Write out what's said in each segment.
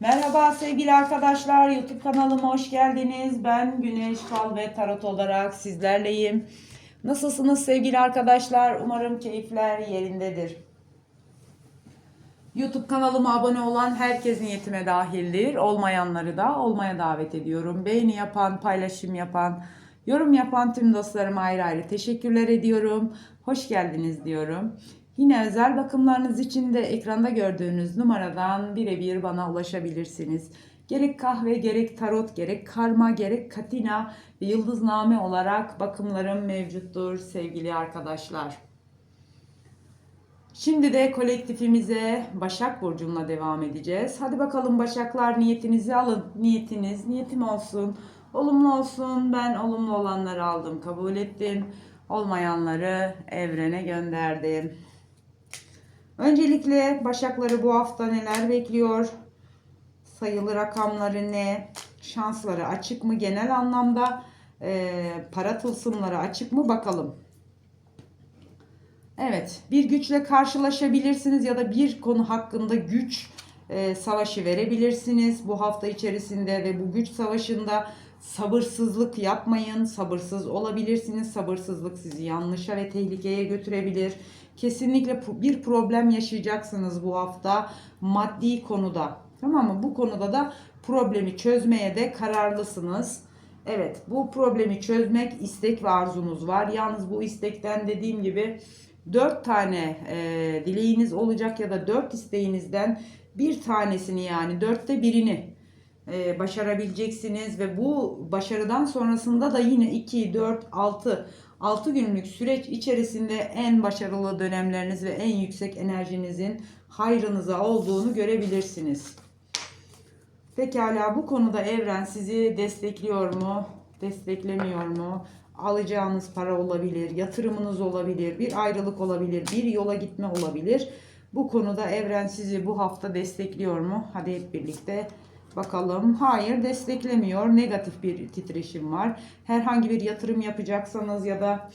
Merhaba sevgili arkadaşlar YouTube kanalıma hoş geldiniz. Ben Güneş Fal ve Tarot olarak sizlerleyim. Nasılsınız sevgili arkadaşlar? Umarım keyifler yerindedir. YouTube kanalıma abone olan herkes niyetime dahildir. Olmayanları da olmaya davet ediyorum. Beğeni yapan, paylaşım yapan, yorum yapan tüm dostlarıma ayrı ayrı teşekkürler ediyorum. Hoş geldiniz diyorum. Yine özel bakımlarınız için de ekranda gördüğünüz numaradan birebir bana ulaşabilirsiniz. Gerek kahve, gerek tarot, gerek karma, gerek katina ve yıldızname olarak bakımlarım mevcuttur sevgili arkadaşlar. Şimdi de kolektifimize Başak Burcu'nla devam edeceğiz. Hadi bakalım Başaklar niyetinizi alın. Niyetiniz niyetim olsun. Olumlu olsun. Ben olumlu olanları aldım, kabul ettim. Olmayanları evrene gönderdim. Öncelikle Başakları bu hafta neler bekliyor? Sayılı rakamları ne? Şansları açık mı? Genel anlamda e, para tılsımları açık mı? Bakalım. Evet, bir güçle karşılaşabilirsiniz ya da bir konu hakkında güç e, savaşı verebilirsiniz bu hafta içerisinde ve bu güç savaşında sabırsızlık yapmayın, sabırsız olabilirsiniz. Sabırsızlık sizi yanlışa ve tehlikeye götürebilir. Kesinlikle bir problem yaşayacaksınız bu hafta maddi konuda. Tamam mı? Bu konuda da problemi çözmeye de kararlısınız. Evet, bu problemi çözmek istek ve arzunuz var. Yalnız bu istekten dediğim gibi 4 tane e, dileğiniz olacak ya da 4 isteğinizden bir tanesini yani dörtte birini e, başarabileceksiniz ve bu başarıdan sonrasında da yine 2, 4, 6 6 günlük süreç içerisinde en başarılı dönemleriniz ve en yüksek enerjinizin hayrınıza olduğunu görebilirsiniz. Pekala bu konuda evren sizi destekliyor mu? Desteklemiyor mu? Alacağınız para olabilir, yatırımınız olabilir, bir ayrılık olabilir, bir yola gitme olabilir. Bu konuda evren sizi bu hafta destekliyor mu? Hadi hep birlikte bakalım. Hayır desteklemiyor. Negatif bir titreşim var. Herhangi bir yatırım yapacaksanız ya da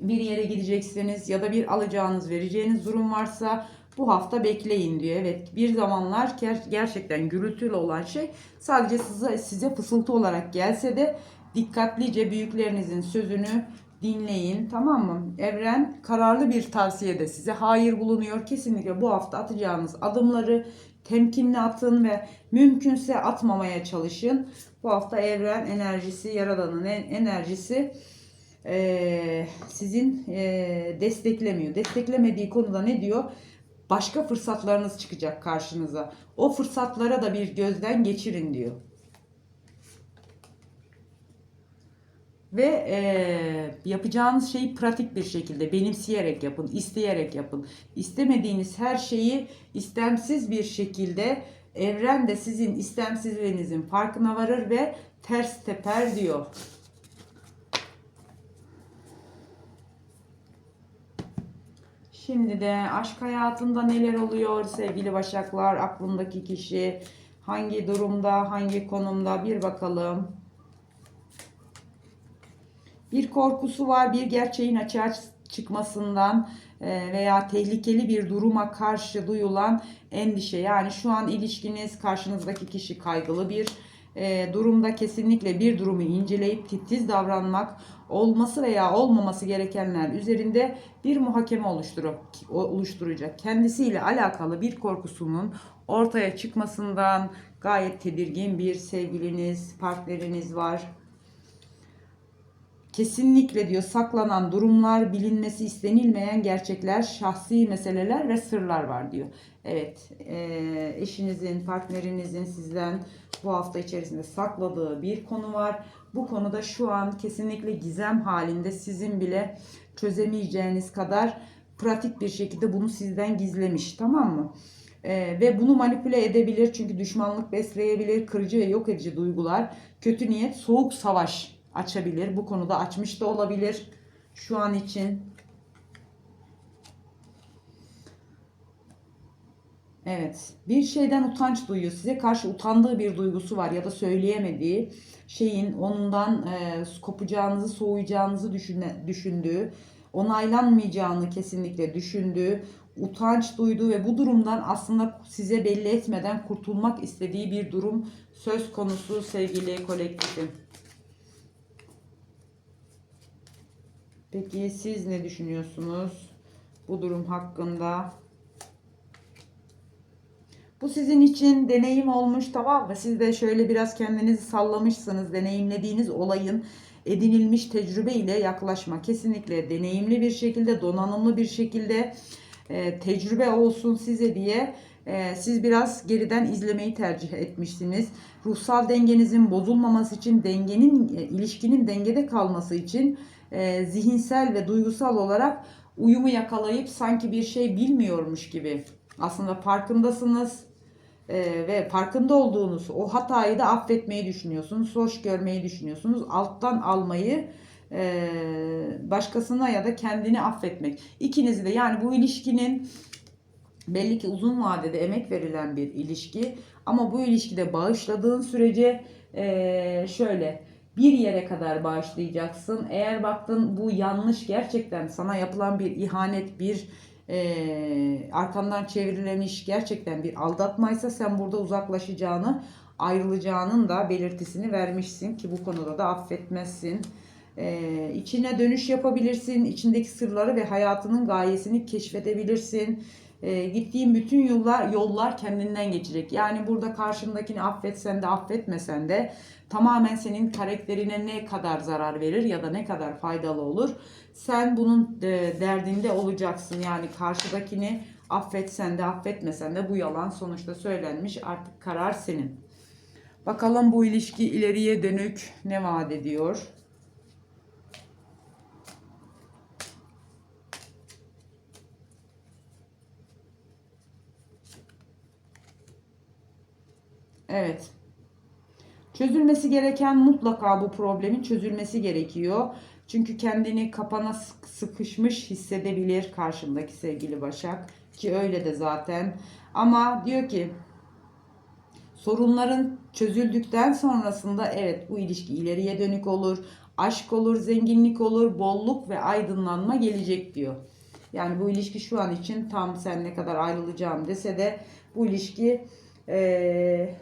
bir yere gideceksiniz ya da bir alacağınız vereceğiniz durum varsa bu hafta bekleyin diyor. Evet bir zamanlar ger- gerçekten gürültülü olan şey sadece size, size fısıltı olarak gelse de dikkatlice büyüklerinizin sözünü dinleyin tamam mı? Evren kararlı bir tavsiyede size hayır bulunuyor. Kesinlikle bu hafta atacağınız adımları temkinli atın ve mümkünse atmamaya çalışın. Bu hafta evren enerjisi, yaradanın en- enerjisi eee, sizin eee, desteklemiyor. Desteklemediği konuda ne diyor? Başka fırsatlarınız çıkacak karşınıza. O fırsatlara da bir gözden geçirin diyor. Ve eee, yapacağınız şeyi pratik bir şekilde benimseyerek yapın, isteyerek yapın. İstemediğiniz her şeyi istemsiz bir şekilde evren de sizin istemsizliğinizin farkına varır ve ters teper diyor. Şimdi de aşk hayatında neler oluyor sevgili başaklar? Aklındaki kişi hangi durumda, hangi konumda bir bakalım. Bir korkusu var, bir gerçeğin açığa çıkmasından e, veya tehlikeli bir duruma karşı duyulan endişe. Yani şu an ilişkiniz, karşınızdaki kişi kaygılı bir e, durumda kesinlikle bir durumu inceleyip titiz davranmak, olması veya olmaması gerekenler üzerinde bir muhakeme oluşturacak. Kendisiyle alakalı bir korkusunun ortaya çıkmasından gayet tedirgin bir sevgiliniz, partneriniz var. Kesinlikle diyor saklanan durumlar, bilinmesi istenilmeyen gerçekler, şahsi meseleler ve sırlar var diyor. Evet, eee, eşinizin, partnerinizin sizden bu hafta içerisinde sakladığı bir konu var. Bu konuda şu an kesinlikle gizem halinde sizin bile çözemeyeceğiniz kadar pratik bir şekilde bunu sizden gizlemiş, tamam mı? Ee, ve bunu manipüle edebilir çünkü düşmanlık besleyebilir, kırıcı ve yok edici duygular, kötü niyet, soğuk savaş açabilir. Bu konuda açmış da olabilir şu an için. Evet. Bir şeyden utanç duyuyor. Size karşı utandığı bir duygusu var ya da söyleyemediği şeyin onundan e, kopacağınızı, soğuyacağınızı düşüne, düşündüğü, onaylanmayacağını kesinlikle düşündüğü, utanç duyduğu ve bu durumdan aslında size belli etmeden kurtulmak istediği bir durum söz konusu sevgili kolektifim. Peki siz ne düşünüyorsunuz bu durum hakkında? Bu sizin için deneyim olmuş tamam mı? Siz de şöyle biraz kendinizi sallamışsınız. Deneyimlediğiniz olayın edinilmiş tecrübe ile yaklaşma. Kesinlikle deneyimli bir şekilde, donanımlı bir şekilde e, tecrübe olsun size diye e, siz biraz geriden izlemeyi tercih etmişsiniz. Ruhsal dengenizin bozulmaması için, dengenin, e, ilişkinin dengede kalması için e, zihinsel ve duygusal olarak uyumu yakalayıp sanki bir şey bilmiyormuş gibi aslında farkındasınız e, ve farkında olduğunuz o hatayı da affetmeyi düşünüyorsunuz, hoş görmeyi düşünüyorsunuz, alttan almayı e, başkasına ya da kendini affetmek. İkinizi de yani bu ilişkinin belli ki uzun vadede emek verilen bir ilişki ama bu ilişkide bağışladığın sürece e, şöyle bir yere kadar bağışlayacaksın. Eğer baktın bu yanlış gerçekten sana yapılan bir ihanet, bir e, arkandan çevrilen iş gerçekten bir aldatmaysa sen burada uzaklaşacağını, ayrılacağının da belirtisini vermişsin ki bu konuda da affetmezsin. E, içine dönüş yapabilirsin, içindeki sırları ve hayatının gayesini keşfedebilirsin. E, gittiğin bütün yollar yollar kendinden geçecek. Yani burada karşındakini affetsen de affetmesen de tamamen senin karakterine ne kadar zarar verir ya da ne kadar faydalı olur. Sen bunun e, derdinde olacaksın. Yani karşıdakini affetsen de affetmesen de bu yalan sonuçta söylenmiş. Artık karar senin. Bakalım bu ilişki ileriye dönük ne vaat ediyor? Evet. Çözülmesi gereken mutlaka bu problemin çözülmesi gerekiyor. Çünkü kendini kapana sık- sıkışmış hissedebilir karşımdaki sevgili Başak ki öyle de zaten. Ama diyor ki sorunların çözüldükten sonrasında evet bu ilişki ileriye dönük olur. Aşk olur, zenginlik olur, bolluk ve aydınlanma gelecek diyor. Yani bu ilişki şu an için tam sen ne kadar ayrılacağım dese de bu ilişki eee,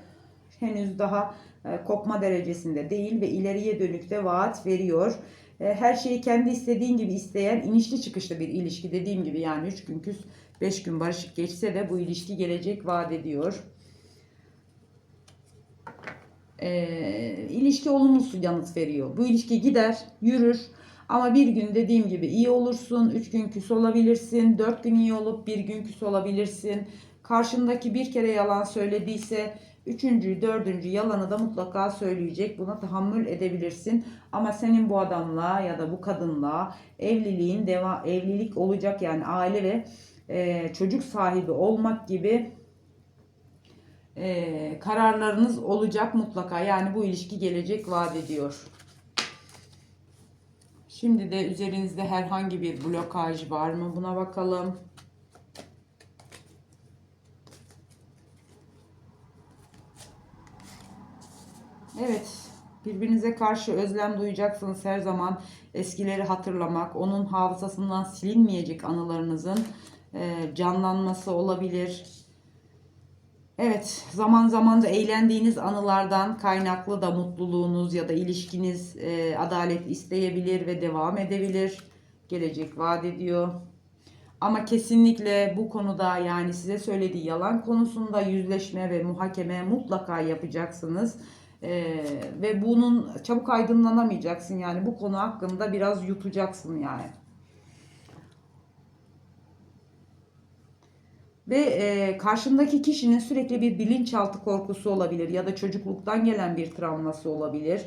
henüz daha e, kopma derecesinde değil ve ileriye dönük de vaat veriyor. E, Her şeyi kendi istediğin gibi isteyen inişli çıkışlı bir ilişki dediğim gibi yani 3 gün küs 5 gün barışık geçse de bu ilişki gelecek vaat ediyor. E, ilişki olumsuz yanıt veriyor. Bu ilişki gider, yürür. Ama bir gün dediğim gibi iyi olursun, 3 gün küs olabilirsin, 4 gün iyi olup bir gün küs olabilirsin. Karşındaki bir kere yalan söylediyse Üçüncü, dördüncü yalanı da mutlaka söyleyecek. Buna tahammül edebilirsin. Ama senin bu adamla ya da bu kadınla evliliğin deva evlilik olacak yani aile ve e, çocuk sahibi olmak gibi e, kararlarınız olacak mutlaka. Yani bu ilişki gelecek vaat ediyor. Şimdi de üzerinizde herhangi bir blokaj var mı? Buna bakalım. Evet, birbirinize karşı özlem duyacaksınız her zaman. Eskileri hatırlamak, onun hafızasından silinmeyecek anılarınızın e, canlanması olabilir. Evet, zaman zaman da eğlendiğiniz anılardan kaynaklı da mutluluğunuz ya da ilişkiniz e, adalet isteyebilir ve devam edebilir. Gelecek vaat ediyor. Ama kesinlikle bu konuda yani size söylediği yalan konusunda yüzleşme ve muhakeme mutlaka yapacaksınız. Ee, ve bunun çabuk aydınlanamayacaksın yani bu konu hakkında biraz yutacaksın yani. Ve e, karşındaki kişinin sürekli bir bilinçaltı korkusu olabilir ya da çocukluktan gelen bir travması olabilir.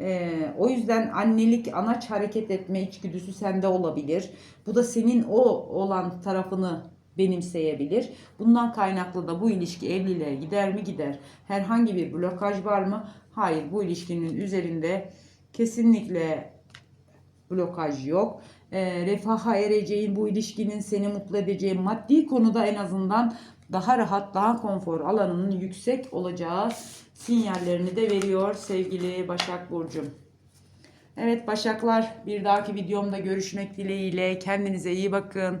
E, o yüzden annelik, anaç hareket etme içgüdüsü sende olabilir. Bu da senin o olan tarafını benimseyebilir. Bundan kaynaklı da bu ilişki evliliğe gider mi gider. Herhangi bir blokaj var mı? Hayır bu ilişkinin üzerinde kesinlikle blokaj yok. E, refaha ereceğin bu ilişkinin seni mutlu edeceği maddi konuda en azından daha rahat, daha konfor alanının yüksek olacağı sinyallerini de veriyor sevgili Başak Burcu'm. Evet Başaklar bir dahaki videomda görüşmek dileğiyle kendinize iyi bakın.